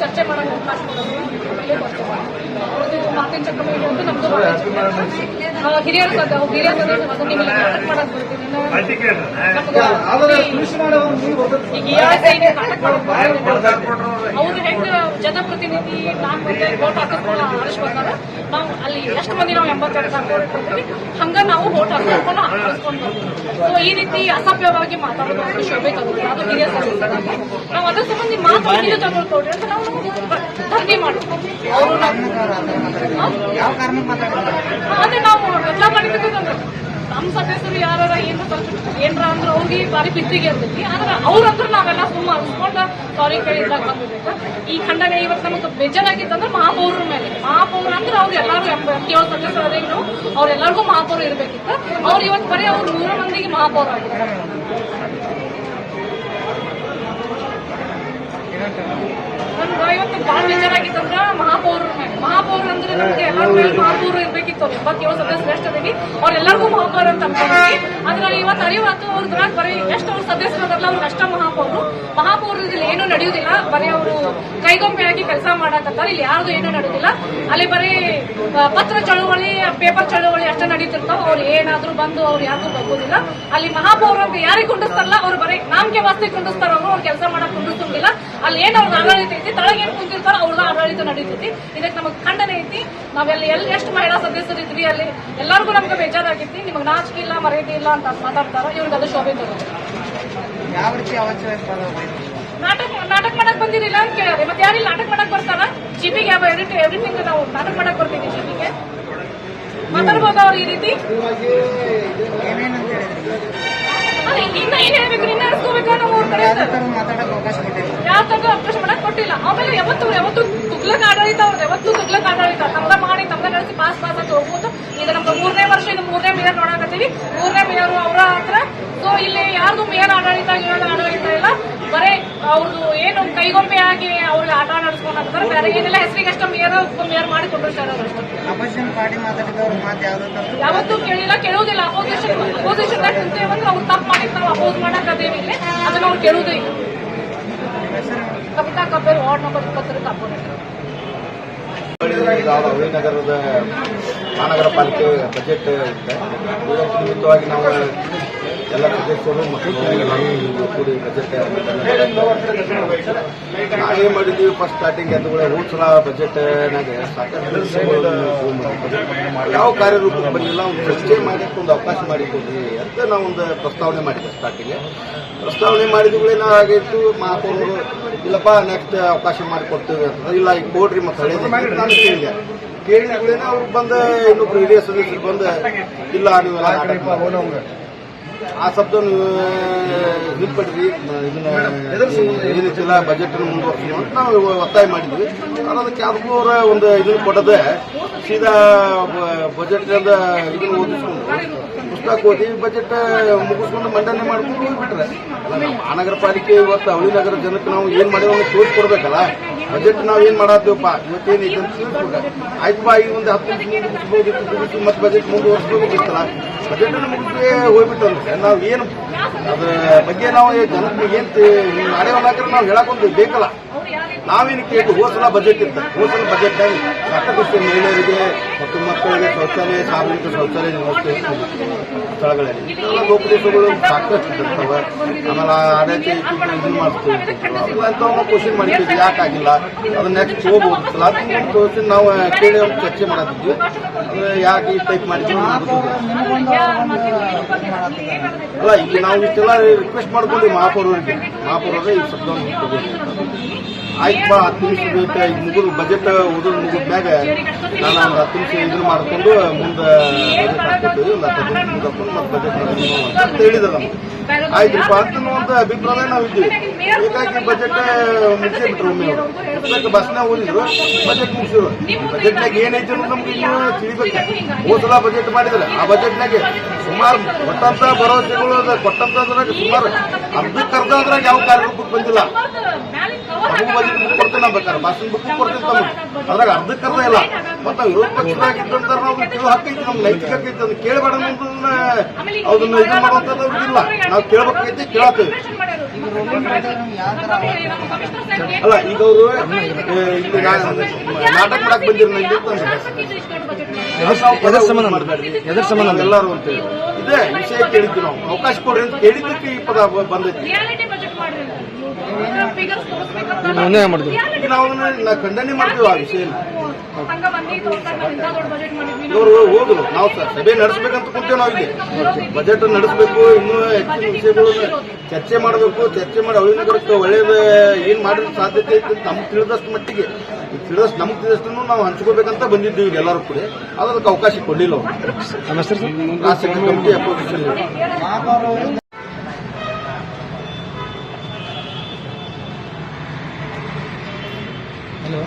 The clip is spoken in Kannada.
ಚರ್ಚೆ ಮಾಡೋಕೆ ಅವಕಾಶ ಕೊಡೋದು. ಇಲ್ಲೇ ಮಾತಿನ ಚಕ್ರ ನಮ್ದು ಹಿರಿಯರು ಹಿರಿಯರು ಮಾಡೋದು ಅವ್ರು ಹೆಂಗ ಜನಪ್ರತಿನಿಧಿ ನಾನ್ ಬಂದೆ ನಾವು ಅಲ್ಲಿ ಎಷ್ಟು ಮಂದಿ ನಾವು ಎಂಬತ್ತೆರಡು ಸಾವಿರ ಕೊಡ್ತೀವಿ ಹಂಗ ನಾವು ವೋಟ್ ಹಾಕಿಸ್ಕೊಂಡು ಸೊ ಈ ರೀತಿ ಅಸಭ್ಯವಾಗಿ ಮಾತಾಡೋದು ಶೋಭೆ ತಗೋದು ಅದು ನಾವು ಅದ್ರ ಸಂಬಂಧಿ ಮಾತಾಡಿದ್ದು ತಗೊಳ್ಕೊಡ್ರಿ ಅಂತ ನಾವು ಧರ್ಮಿ ಮಾಡ್ತೀವಿ ಯಾವ ಕಾರಣಕ್ಕೆ ಮಾತಾಡ್ತಾರೆ ಅದೇ ನಾವು ಎಲ್ಲ ಮಾಡಿದ್ದಕ್ಕೆ ನಮ್ಮ ಸದಸ್ಯರು ಯಾರ ಏನು ಏನ್ರ ಅಂದ್ರೆ ಅವ್ರಿಗೆ ಬಾರಿ ಪಿತ್ತಿಗೆ ಇರ್ತೈತಿ. ಆದ್ರೆ ಅವ್ರ ಹತ್ರ ನಾವೆಲ್ಲ ಸುಮ್ಮನೆ ಅನ್ಸ್ಕೊಂಡು ಸಾರಿ ಕೇಳಿದಾಗ ಬಂದಿರ್ಬೇಕು ಈ ಖಂಡನೆ ಇವತ್ತು ನಮಗೆ ಬೇಜಾರಾಗಿತ್ತಂದ್ರೆ ಮಹಾಪೌರರ ಮೇಲೆ. ಮಹಾಪೌರ ಅಂದ್ರೆ ಅವ್ರು ಎಲ್ಲಾರು ಎಂಬತ್ತೇಳು ಸದಸ್ಯರು ನಾವು ಅವ್ರೆಲ್ಲರಿಗೂ ಮಹಾಪೌರ ಇರ್ಬೇಕಿತ್ತು. ಅವ್ರು ಇವತ್ತು ಬರೀ ಅವ್ರು ನೂರ ಮಂದಿಗೆ ಮಹಾಪೌರ ಆಗಿದ್ದಾರೆ. ನಮ್ಗೆ ಇವತ್ತು ಬಹಳ ಬೇಜಾರಾಗಿತ್ತಂದ್ರ ಮಹಾಪೌರ ಮಹಾಪೌರ ಅಂದ್ರೆ ನಮ್ಗೆ ಎಲ್ಲರ ಮಹಾಪೌರ ಇರ್ಬೇಕಿತ್ತು. ಅವ್ರು ಎಂಬತ್ತೇಳು ಸದಸ್ಯರು ಎಷ್ಟು ಅದೀವಿ, ಅವ್ರೆಲ್ಲರಿಗೂ ಮಹಾಪೌರ ಅಂತ ಅನ್ಕೊಂಡಿದ್ವಿ. ಆದ್ರೆ ಇವತ್ತು ಅರಿವತ್ತು ಅವ್ರದ್ರಾಗ ಬರೀ ಎಷ್ಟು ಅವ್ರ ಸದಸ್ಯರು ಅದಲ್ಲ ಅವ್ರಿಗೆ ಅಷ್ಟ ಮಹಾಪೌರು. ಮಹಾಪೌರದಲ್ಲಿ ಏನು ನಡೆಯುವುದಿಲ್ಲ ಬರೀ ಅವರು ಕೈಗೊಂಬೆಯಾಗಿ ಕೆಲಸ ಮಾಡಕತ್ತಾರ. ಇಲ್ಲಿ ಯಾರ್ದು ಏನು ನಡೆಯೋದಿಲ್ಲ ಅಲ್ಲಿ ಬರೀ ಪತ್ರ ಚಳುವಳಿ, ಪೇಪರ್ ಚಳುವಳಿ ಅಷ್ಟೇ ನಡೀತಿರ್ತಾವ. ಅವ್ರು ಏನಾದ್ರೂ ಬಂದು ಅವ್ರು ಯಾರಿಗೂ ಬಗ್ಗೋದಿಲ್ಲ ಅಲ್ಲಿ ಮಹಾಪೌರ ಅಂತ ಯಾರಿಗೆ ಕುಂಡಿಸ್ತಾರಲ್ಲ, ಅವ್ರು ಬರೀ ನಾಮಕೆ ವಾಸ್ತಿ ಕುಂಡಿಸ್ತಾರ. ಅವರು ಅವ್ರು ಕೆಲಸ ಮಾಡಕ್ ಕುಂಡಿಸೋದಿಲ್ಲ ಅಲ್ಲಿ ಏನು ಅವ್ರ ಆಡಳಿತ ಐತಿ ತಳಗೆ ಏನ್ ಕುಂತಿರ್ತಾರ ಅವ್ರನ್ನ ಆಡಳಿತ ನಡೀತೈತಿ. ಇದಕ್ಕೆ ನಮಗೆ ಖಂಡನೆ ಐತಿ. ನಾವೆಲ್ಲ ಎಲ್ಲಿ ಎಷ್ಟು ಮಹಿಳಾ ಸದಸ್ಯರು ಇದ್ವಿ ಅಲ್ಲಿ ಎಲ್ಲರಿಗೂ ನಮ್ಗೆ ಬೇಜಾರಾಗಿತ್ತು ನಿಮಗೆ ನಾಚಿಕೆ ಇಲ್ಲ ಮರ್ಯಾದೆ ಇಲ್ಲ ಅಂತ ಮಾತಾಡ್ತಾರ ಇವ್ರಿಗೆ ಅದು ಶೋಭೆ ತರೋದು. ನಾಟಕ ನಾಟಕ ಮಾಡಕ್ ಬಂದಿರಲಿಲ್ಲ ಅಂತ ಕೇಳ್ರಿ. ಮತ್ತೆ ಯಾರಿಲ್ಲ ನಾಟಕ ಮಾಡಕ್ ಬರ್ತಾರ? ಜಿಪಿಗೆ ಯಾವ ಎವ್ರಿ ಎವ್ರಿಥಿಂಗ್ ನಾವು ನಾಟಕ ಮಾಡಕ್ ಬರ್ತೀವಿ ಜಿಮಿಗೆ ಮಾತಾಡ್ಬೋದು ಅವ್ರು ಈ ರೀತಿ. ಇನ್ನ ಏನ್ ಹೇಳ್ಬೇಕು ಇನ್ನ ಅನ್ಸ್ಕೋಬೇಕಾ ನಾವು ಅವ್ರ ಕಡೆ ಯಾವ ತರ ಅವಕಾಶ ಮಾಡಕ್ ಕೊಟ್ಟಿಲ್ಲ. ಆಮೇಲೆ ಯಾವತ್ತು ಯಾವತ್ತು ತುಗ್ಲಕ್ ಆಡಳಿತ ಅವ್ರದ್ದು ಯಾವತ್ತು ತುಗ್ಲಕ್ ಆಡಳಿತ. ತಮ್ದ ಮಾಡಿ ತಮ್ದ ನಡೆಸಿ ಪಾಸ್ ಪಾಸ್ ಅಂತ ಹೋಗ್ಬೋದು. ಇದು ನಮ್ದು ಮೂರನೇ ವರ್ಷ ಇದು ಮೂರನೇ ಮೇಯರ್ ನೋಡಕತ್ತೀವಿ. ಮೂರನೇ ಮೇಯರ್ ಅವರ ಹತ್ರ. ಸೊ ಇಲ್ಲಿ ಯಾರ್ದು ಮೇಯರ್ ಆಡಳಿತ ಆಡಳಿತ ಇಲ್ಲ. ಬರೇ ಅವ್ರದ್ದು ಕೈಗೊಂಬೆ ಆಗಿ ಅವ್ರಿಗೆ ಆಟ ನಡೆಸ್ಕೊಂಡ್ ಬೇರೆ ಏನಿಲ್ಲ ಹೆಸರಿಗೆ ಅಷ್ಟ ಮೇಯರ್ ಮೇಯರ್ ಮಾಡಿ ಕೊಟ್ಟಿರ್ತಾರೆ ಅವ್ರಷ್ಟು ಅಪೋಸಿಷನ್ ಪಾರ್ಟಿ ಮಾತಾಡಿದವ್ರ ಮಾತು ಯಾವ್ದು ಯಾವತ್ತೂ ಕೇಳಿಲ್ಲ ಕೇಳುವುದಿಲ್ಲ ಅಪೋಸಿಷನ್ ಅಪೋಸಿಷನ್ ಅವ್ರು ತಪ್ಪು ಮಾಡಿ ನಾವು ಅಪೋಸ್ ಮಾಡಕ್ ಅದೇವಿ ಇಲ್ಲಿ. ಅದನ್ನ ಅವ್ರು ಕೇಳುವುದೇ ಇಲ್ಲ. ಕವಿತಾ ಕಬ್ಬೇರ್ ವಾರ್ಡ್ ನಂಬರ್ ಇಪ್ಪತ್ತರ ತಪ್ಪು ನಗರದ ಮಹಾನಗರ ಪಾಲಿಕೆ ಬಜೆಟ್ ಇದಕ್ಕೆ ನಾವು ಎಲ್ಲ ಸದಸ್ಯರು ಮತ್ತು ಕೂಡಿ ಬಜೆಟ್ ನಾವೇನ್ ಮಾಡಿದ್ದೀವಿ ಫಸ್ಟ್ ಸ್ಟಾರ್ಟಿಂಗ್ ಎದ್ದುಗಳೇ ಸಲ ಬಜೆಟ್ನಾಗ ಸಾಕಷ್ಟು. ಯಾವ ಕಾರ್ಯರೂಪಕ್ಕೆ ಬಂದಿಲ್ಲ, ಒಂದು ಚರ್ಚೆ ಮಾಡಕ್ಕೆ ಒಂದು ಅವಕಾಶ ಮಾಡಿಕೊಡಿ ಅಂತ ನಾವು ಒಂದು ಪ್ರಸ್ತಾವನೆ ಮಾಡಿದ್ದೆ ಸ್ಟಾರ್ಟಿಂಗ್ ಪ್ರಸ್ತಾವನೆ ಮಾಡಿದ್ಗಳೇ ಆಗೈತು ಮಹಾಪೌರರು ಇಲ್ಲಪ್ಪ ನೆಕ್ಸ್ಟ್ ಅವಕಾಶ ಮಾಡಿಕೊಡ್ತೀವಿ ಅಂತಂದ್ರೆ ಇಲ್ಲ ಈಗ ಕೊಡ್ರಿ ಮತ್ತೆ ಹಳೇದು ನಾನು ಕೇಳಿದೆ ಕೇಳಿದ್ಗಳೇನ ಅವ್ರು ಬಂದ ಇನ್ನೊಬ್ರು ಹಿರಿಯ ಸದಸ್ಯರು ಬಂದ, ಇಲ್ಲ, ನೀವೆಲ್ಲ. ಆ ಶಬ್ದ ನೀವು ಹಿಂಪಡ್ರಿ ಏನಿಲ್ಲ ಬಜೆಟ್ ಮುಂದುವರ್ಸಿ ಅಂತ ನಾವು ಒತ್ತಾಯ ಮಾಡಿದ್ವಿ. ಅದಕ್ಕೆ ಅದಕ್ಕೂ ಅವರ ಒಂದು ಇದನ್ನ ಕೊಡದೆ ಸೀದಾ ಬಜೆಟ್ ಇದನ್ನ ಓದಿಸ್ಕೊಂಡು ಪುಸ್ತಕ ಓದಿ ಬಜೆಟ್ ಮುಗಿಸ್ಕೊಂಡು ಮಂಡನೆ ಮಾಡ್ಕೊಂಡು ಹೋಗ್ಬಿಟ್ರೆ. ಮಹಾನಗರ ಪಾಲಿಕೆ ಇವತ್ತು ಅವಳಿ ನಗರ ಜನಕ್ಕೆ ನಾವು ಏನ್ ಮಾಡಿದ್ರೆ ತೋರಿಸ್ಕೊಡ್ಬೇಕಲ್ಲ? ಬಜೆಟ್ ನಾವ್ ಏನ್ ಮಾಡತ್ತೀವಪ್ಪ? ಇವತ್ತೇನು ಇದೆ ಅಂತ ತಿಳಿಸ್ಬೇಕು ಆಯ್ತು ಬಾ ಈಗ ಒಂದು ಹತ್ತು ನಿಮಿಷ ಮತ್ತೆ ಬಜೆಟ್ ಮುಂದುವರ್ಸ್ಬೋದಿತ್ತಲ್ಲ ಬಜೆಟ್ ಮುಗಿಸಿ ಹೋಗ್ಬಿಟ್ಟು ನಾವು ಏನು, ಅದ್ರ ಬಗ್ಗೆ ನಾವು ಜನಕ್ಕೆ ಏನ್ ಮಾಡೇವಲ್ಲ ನಾವು ಹೇಳಕ್ಕೊಂದು ಬೇಕಲ್ಲ. ನಾವೇನು ಕೇಳಿ ಹೋಸಲ ಬಜೆಟ್ ಇತ್ತು ಹೋಸಲ ಬಜೆಟ್ ಸಾಕಷ್ಟು ಮಹಿಳೆಯರಿಗೆ, ಮತ್ತು ಮಕ್ಕಳಿಗೆ ಶೌಚಾಲಯ, ಸಾರ್ವಜನಿಕ ಶೌಚಾಲಯ ವ್ಯವಸ್ಥೆ ಸ್ಥಳಗಳಲ್ಲಿ. ಇದೆಲ್ಲ ಲೋಪದೋಷಗಳು ಸಾಕಷ್ಟು ಇರ್ತವೆ. ಆಮೇಲೆ ಆಡಳಿತ ಇದು ಮಾಡ್ತೀವಿ ನಾವು ಕ್ವಶನ್ ಮಾಡಿದ್ವಿ ಯಾಕೆ ಆಗಿಲ್ಲ? ಅದನ್ನ ನೆಕ್ಸ್ಟ್ ಹೋಗ್ಬೋದಿತ್ತಲ್ಲ ಅದನ್ನ ಕ್ವಶನ್ ನಾವು ಕೇಳಿ ಚರ್ಚೆ ಮಾಡತ್ತಿದ್ವಿ ಯಾಕೆ ಈ ಟೈಪ್ ಮಾಡಿದ್ವಿ. ಅಲ್ಲ, ಈಗ ನಾವು ಇಷ್ಟೆಲ್ಲ ರಿಕ್ವೆಸ್ಟ್ ಮಾಡ್ಕೊಂಡು ಮಹಾಪೌರರಿಗೆ ಮಹಾಪೌರರೇ ಈ ಶಬ್ದವನ್ನು ಆಯ್ತಪ್ಪ ಹತ್ತು ನಿಮಿಷ ಬೇಕು ಈಗ ಮುಗಿದು ಬಜೆಟ್ ಮುಗಿದ ಮುಗಿದ್ಮ್ಯಾಗ ನಾನು ಒಂದು ಹತ್ತು ನಿಮಿಷ ಇದನ್ನು ಮಾಡ್ಕೊಂಡು ಮುಂದೆ ಬಜೆಟ್ ಹಾಕ್ಕೊಡ್ತೀವಿ ಒಂದು ಹತ್ತು ನಿಮಿಷ ಮುಗಿಸ್ಕೊಂಡು ಮತ್ತೆ ಬಜೆಟ್ ಅಂತ ಹೇಳಿದ್ರು ನಮ್ಗೆ. ಆಯ್ತಪ್ಪ ಅಂತ ಅಭಿಪ್ರಾಯ ನಾವು ಇದ್ದೀವಿ. ಹೀಗಾಗಿ ಬಜೆಟ್ ಮುಗಿಸಿಬಿಟ್ರು ಒಮ್ಮೆ ಅವರು. ಪುಸ್ತಕ ಬಸ್ನ ಓದಿದ್ರು ಬಜೆಟ್ ಮುಗಿಸಿದ್ರು. ಬಜೆಟ್ನಾಗ ಏನೈತೆ ಅನ್ನೋದು ನಮ್ಗೆ ಇನ್ನೂ ತಿಳಿಬೇಕು ಹೋದ್ಸಲ ಬಜೆಟ್ ಮಾಡಿದ್ರೆ ಆ ಬಜೆಟ್ನಾಗೆ ಸುಮಾರು ಕೊಟ್ಟಂತ ಭರವಸೆಗಳು ಅದ. ಕೊಟ್ಟಂತದ್ರಾಗ ಸುಮಾರು ಅರ್ಧಕ್ಕೆ ಅರ್ಧ ಅದ್ರಾಗ ಯಾವ ಕಾರ್ಯರೂಪಕ್ಕೆ ಬಂದಿಲ್ಲ. ಬುಕ್ ಕೊಡ್ತೇನೆ ನಾವು ಬೇಕಾದ್ರೆ. ಭಾಷಣ ಬುಕ್ ಕೊಡ್ತೇನೆ ಅದ್ರಾಗ ಅರ್ಧಕ್ಕೆ ಅರ್ಧ ಇಲ್ಲ. ಮತ್ತೆ ವಿರೋಧ ಪಕ್ಷದಾಗ ಇದ್ದಂತ ನಾವು ತಿಳು ಹಾಕೈತಿ ನಮ್ಮ ನೈತಿಕ ಐತಿ ಅದನ್ನ ಕೇಳಬೇಡ ಅನ್ನೋದನ್ನ ಅದನ್ನ ಇದು ಮಾಡುವಂಥದ್ದು ಇಲ್ಲ. ನಾವು ಕೇಳ್ಬೇಕೈತಿ ಕೇಳತ್ತೇವೆ ಅಲ್ಲ ಈಗ ಅವರು ಇಲ್ಲಿ ನಾಟಕ ಮಾಡಕ್ ಬಂದಿರ ಎದರ್ ಸಂಬಂಧ ಎದರ್ ಸಂಬಂಧ ಎಲ್ಲರೂ ಅಂತೇಳಿ ಇದೇ ವಿಷಯ ಕೇಳಿದ್ವಿ ನಾವು. ಅವಕಾಶ ಕೊಡ್ರಿ ಅಂತ ಕೇಳಿದ್ದಕ್ಕೆ ಈ ಪದ ಬಂದೈತಿ. ಮಾಡ್ರಿ ನೀವು ಮಾಡಿದ್ವಿ ಖಂಡನೆ ಮಾಡ್ತೀವಿ ಆ ವಿಷಯ ಇವರು ಹೋದ್ರು ನಾವು ಸಭೆ ನಡೆಸಬೇಕಂತ ಕೂತೇವೆ ನಾವು ಇಲ್ಲಿ. ಬಜೆಟ್ ನಡೆಸಬೇಕು ಇನ್ನೂ ಹೆಚ್ಚಿನ ವಿಷಯಗಳು ಚರ್ಚೆ ಮಾಡಬೇಕು ಚರ್ಚೆ ಮಾಡಿ ಅವಿನಗರಕ್ಕೆ ಒಳ್ಳೇದು ಏನ್ ಮಾಡಿದ್ರೆ ಸಾಧ್ಯತೆ ಐತೆ ನಮ್ಗೆ ತಿಳಿದಷ್ಟು ಮಟ್ಟಿಗೆ. ತಿಳಿದಷ್ಟು ನಮ್ಗೆ ತಿಳಿದಷ್ಟು ನಾವು ಹಂಚ್ಕೋಬೇಕಂತ ಬಂದಿದ್ದೀವಿ ಈಗ ಎಲ್ಲರೂ ಕೂಡ. ಅದಕ್ಕೆ ಅವಕಾಶ ಕೊಡಲಿಲ್ಲ ಅವರು. ನಮ್ಮ ಸರ್. ರಾಷ್ಟ್ರೀಯ ಕಮಿಟಿ ಅಪೋಸಿಷನ್ nữa.